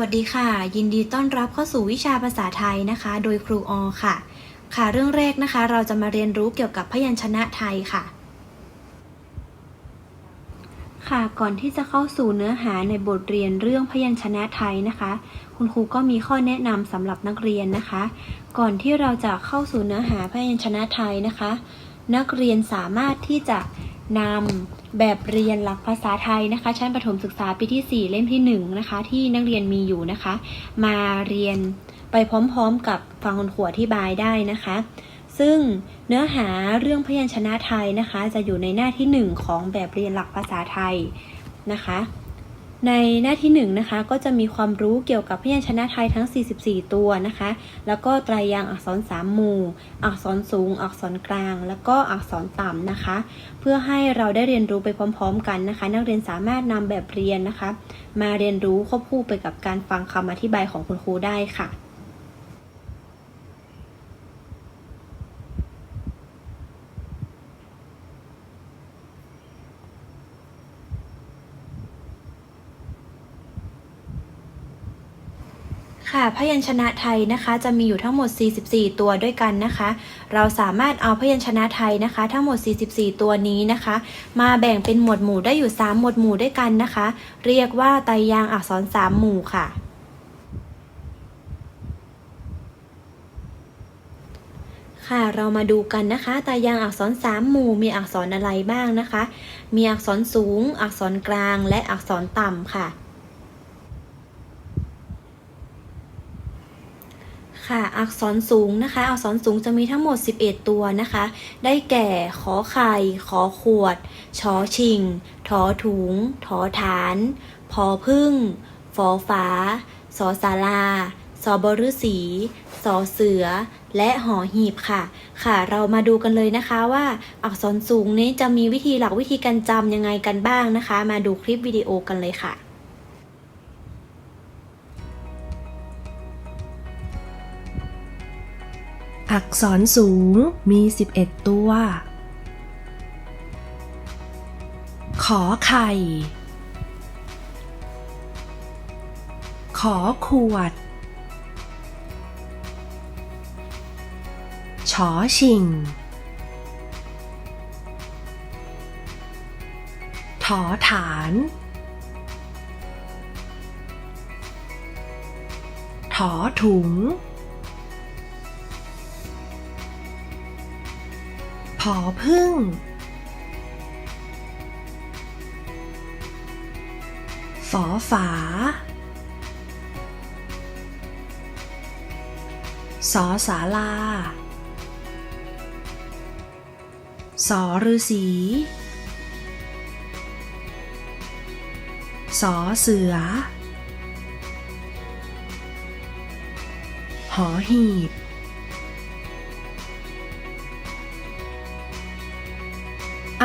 วัสดีค่ะ ยินดีต้อนรับเข้าสู่วิชาภาษาไทยนะคะ โดยครูออค่ะ ค่ะเรื่องแรกนะคะ เราจะมาเรียนรู้เกี่ยวกับพยัญชนะไทยค่ะ ค่ะก่อนที่จะเข้าสู่เนื้อหาในบทเรียนเรื่องพยัญชนะไทยนะคะ คุณครูก็มีข้อแนะนำสำหรับนักเรียนนะคะ ก่อนที่เราจะเข้าสู่เนื้อหาพยัญชนะไทยนะคะ นักเรียนสามารถที่จะนำ แบบเรียนหลักภาษาไทยนะคะ ชั้นประถมศึกษาปีที่ 4 เล่มที่1นะคะที่นักเรียนมีอยู่นะคะ มาเรียนไปพร้อมๆกับฟังคุณครูอธิบายได้นะคะ ซึ่งเนื้อหาเรื่องพยัญชนะไทยนะคะ จะอยู่ในหน้าที่ 1 ของแบบเรียนหลักภาษาไทยนะคะ ในหน้าที่1นงนะคะก็จะมีความรู้เกี่ยวกับพยัญชนะไทยทั้ง 44 ตัวนะคะ แล้วก็ตรายางอักษรสามหมู่ อักษรสูง อักษรกลาง แล้วก็อักษรต่ำนะคะ เพื่อให้เราได้เรียนรู้ไปพร้อม ๆ กันนะคะ นักเรียนสามารถนำแบบเรียนนะคะ มาเรียนรู้ควบคู่ไปกับการฟังคำอธิบายของคุณครูได้ค่ะ ค่ะพยัญชนะไทยนะคะ จะมีอยู่ทั้งหมด 44 ตัวด้วยกันนะคะ เราสามารถเอาพยัญชนะไทยนะคะ ทั้งหมด 44 ตัวนี้นะคะ มาแบ่งเป็นหมวดหมู่ได้อยู่ 3 หมวดหมู่ด้วยกันนะคะ เรียกว่าไตรยางอักษร 3 หมู่ค่ะค่ะเรามาดูกันนะคะตรยางอักษร 3 หมู่มีอักษรอะไรบ้างนะคะ มีอักษรสูง อักษรกลางและอักษรต่ำค่ะ ค่ะ อักษรสูงนะคะ อักษรสูงจะมีทั้งหมด 11 ตัวนะคะ ได้แก่ ขอไข่ ขอขวด ชอชิงทอถุงทอฐาน พอพึ่งฟอฝา สอสาราสอบฤษีสอเสือ และหอหีบค่ะ ค่ะเรามาดูกันเลยนะคะว่าอักษรสูงนี้จะมีวิธีหลักวิธีการจำยังไงกันบ้างนะคะ มาดูคลิปวิดีโอกันเลยค่ะ อักษรสูงมี 11 ตัว ขอไข่ ขอขวด ชอชิง ถอฐาน ถอถุง ผอพึ่ง ฝอฝา สอสาลา สอฤษีสอเสือ หอหีบ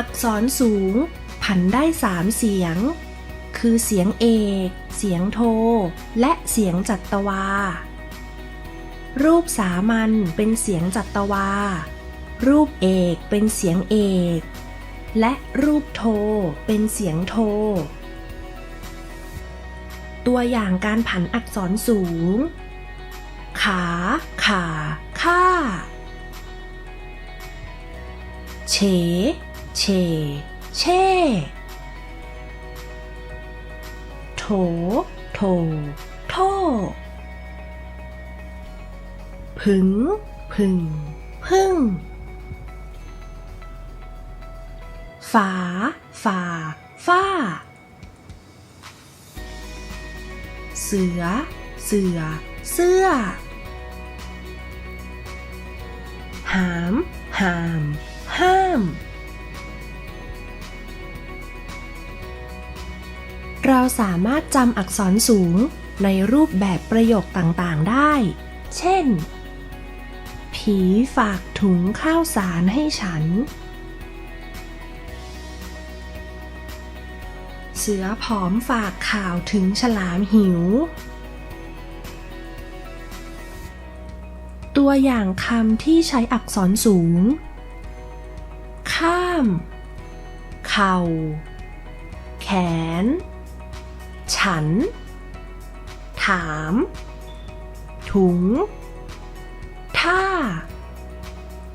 อักษรสูง ผันได้สามเสียง คือเสียงเอก เสียงโท และเสียงจัตวา รูปสามัญเป็นเสียงจัตวา รูปเอกเป็นเสียงเอก และรูปโทเป็นเสียงโท ตัวอย่างการผันอักษรสูง ขา ขาค่าเฉ เช เช่ โถ โถ โทผึงผึ่งพึ่ง ฝา ฝา ฝ้า เสือ เสือ เสื้อ หาม หาม ห้าม เราสามารถจำอักษรสูงในรูปแบบประโยคต่างๆได้ เช่น ผีฝากถุงข้าวสารให้ฉัน เสือผอมฝากข่าวถึงฉลามหิว ตัวอย่างคำที่ใช้อักษรสูง ข้าม เข่า แขน ฉัน ถาม ถุง ท่า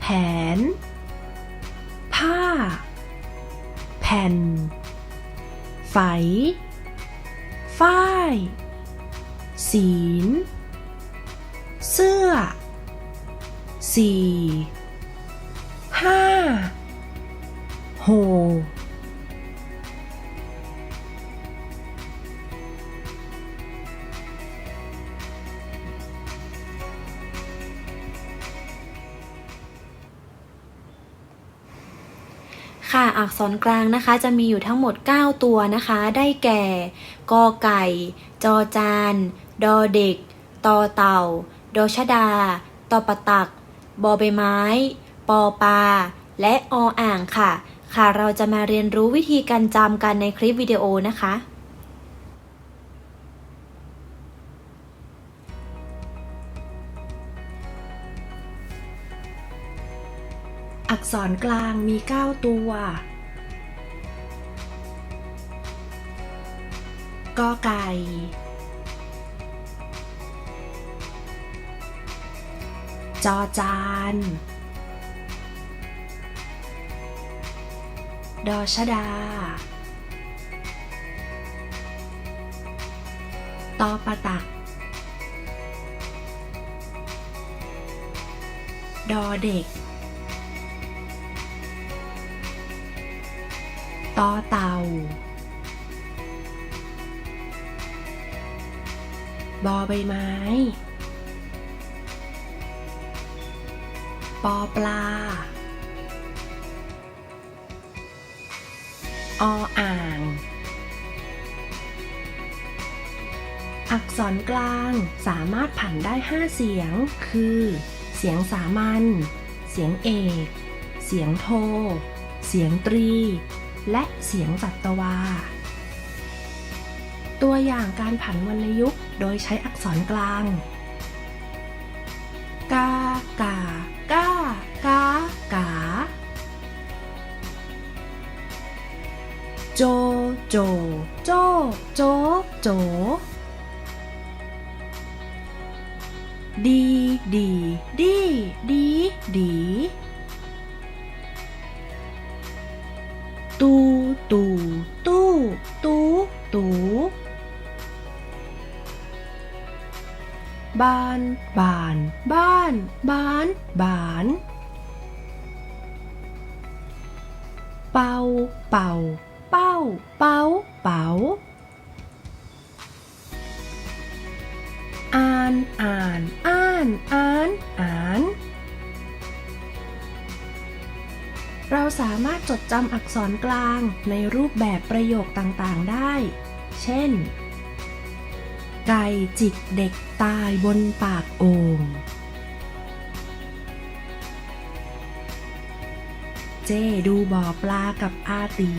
แผน ผ้า แผ่น ไฝ ฝ้าย ศีล เสื้อ สี่ ห้า โห อักษรกลางนะคะ จะมีอยู่ทั้งหมด 9 ตัวนะคะ ได้แก่กอไก่ จอจาน ดอเด็ก ตอเต่า ดอชดา ตอปะตัก บอใบไม้ ปอปลาและออ่างค่ะ ค่ะ เราจะมาเรียนรู้วิธีการจำกันในคลิปวิดีโอนะคะ กษรกลางมี 9 ตัว กอไก่ จอจาน ดอชดา ตอปะตัก ดอเด็ก ต่อเต่าบอใบไม้ ปอปลา ออ่าง อักษรกลางสามารถผันได้ 5 เสียง คือ เสียงสามัญ เสียงเอก เสียงโท เสียงตรี และเสียงจัตวา ตัวอย่างการผันวรรณยุกต์โดยใช้อักษรกลาง กากากากากา โจ โจ โจ โจ โจ ดี ดี ดี ดี ดี บ้าน บ้านบ้านบ้านบ้าน เป่า เป่า เป้า เป้า เป๋าอ่าน อ่าน อ่าน อ่าน อ่าน เราสามารถจดจำอักษรกลางในรูปแบบประโยคต่างๆได้ เช่น ไก่จิกเด็กตายบนปากโอ่งเจดูบ่อปลากับอาตี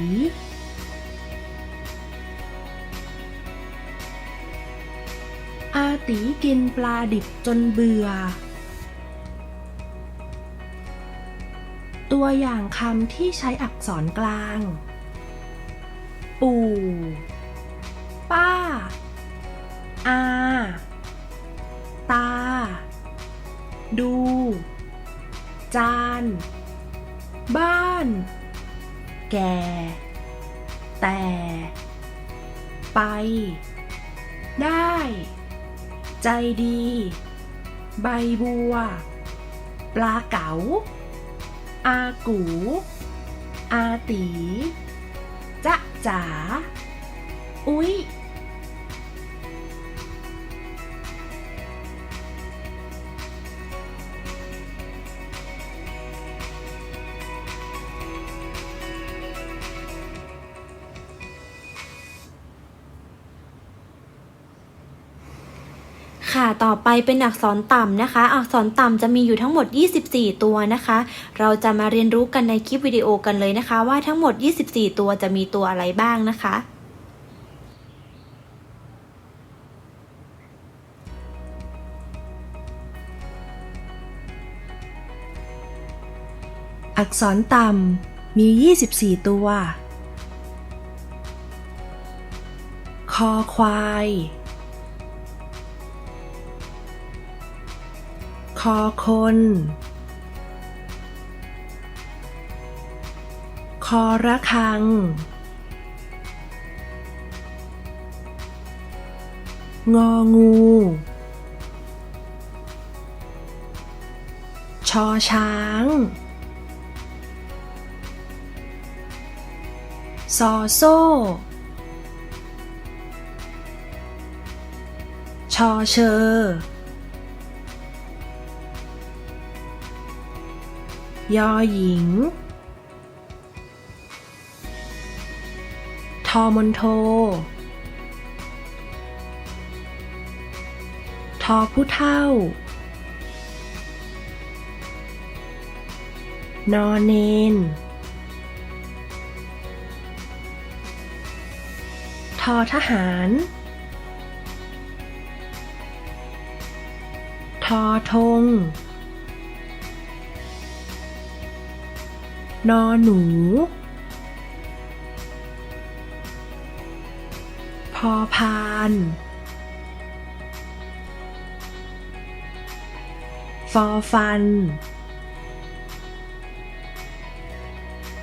อาตีกินปลาดิบจนเบื่อ ตัวอย่างคำที่ใช้อักษรกลาง ปู่ ป้า อาตา ดู จาน บ้าน แก่ แต่ ไป ได้ ใจดี ใบบัว ปลาเก๋า อากู อาตีจ๊ะจ๋า อุ๊ย ค่ะ ต่อไปเป็นอักษรต่ำนะคะ อักษรต่ำจะมีอยู่ทั้งหมด 24 ตัวนะคะ เราจะมาเรียนรู้กันในคลิปวิดีโอกันเลยนะคะ ว่าทั้งหมด 24 ตัวจะมีตัวอะไรบ้างนะคะอักษรต่ำมี 24 ตัว คอควาย อคน คอระคัง งองู ชอช้าง ซอโซ่ ชอเชอ ยอหญิง ทอมนโท ทอผู้เท่า นอเนน ทอทหาร ทอทง นอหนู พอพาน ฟอฟัน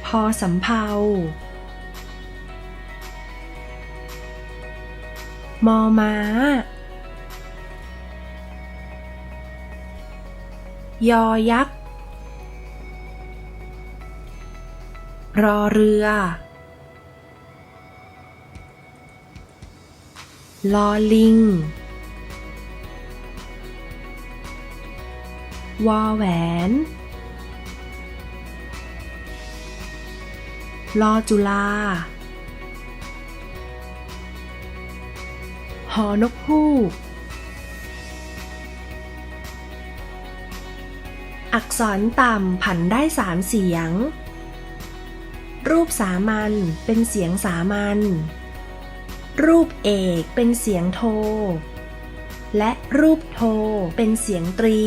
พอสำเภามอม้ายอยักษ์ รอเรือลอลิง วอแหวน ลอจุลา หอนกฮูก อักษรต่ำผันได้สามเสียง รูปสามัญเป็นเสียงสามัญ รูปเอกเป็นเสียงโท และรูปโทเป็นเสียงตรี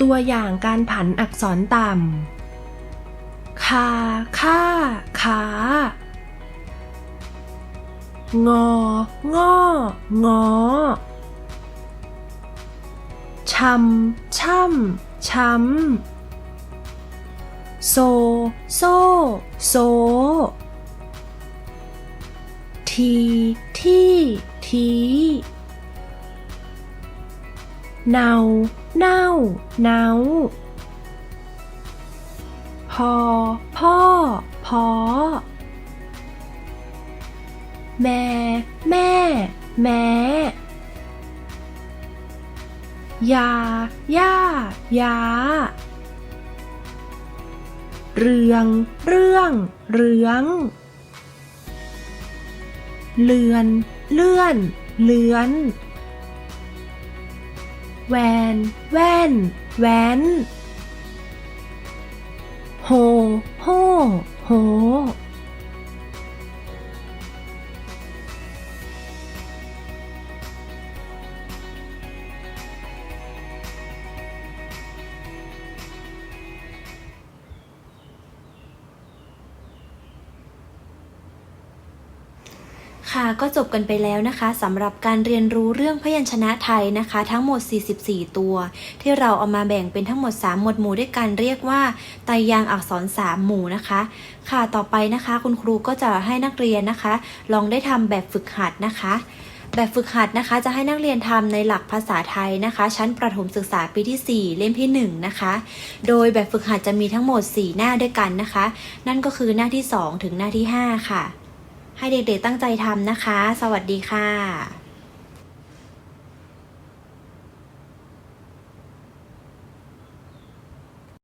ตัวอย่างการผันอักษรต่ำคาค่าขางอง้องอชำช่ำช้ำ โซ โซ โซ ที ที่ ทีเนาเน่าเนาพอ พ่อ พอ แม่ แม่ แม่ยาย่ายา เรือง เรื่อง เรือง เลือน เลื่อน เลือน แวน แว่น แว้น โฮ โฮ โฮ ค่ะก็จบกันไปแล้วนะคะสำหรับการเรียนรู้เรื่องพยัญชนะไทยนะคะ ทั้งหมด 44 ตัว ที่เราเอามาแบ่งเป็นทั้งหมด 3 หมวดหมู่ด้วยกันเรียกว่าไตรยางอักษร 3 หมู่นะคะ ค่ะต่อไปนะคะคุณครูก็จะให้นักเรียนนะคะ ลองได้ทำแบบฝึกหัดนะคะ แบบฝึกหัดนะคะจะให้นักเรียนทำในหลักภาษาไทยนะคะ ชั้นประถมศึกษาปีที่ 4 เล่มที่ 1 นะคะ โดยแบบฝึกหัดจะมีทั้งหมด 4 หน้าด้วยกันนะคะ นั่นก็คือหน้าที่ 2 ถึงหน้าที่ 5 ค่ะ ให้เด็กๆตั้งใจทำนะคะ สวัสดีค่ะ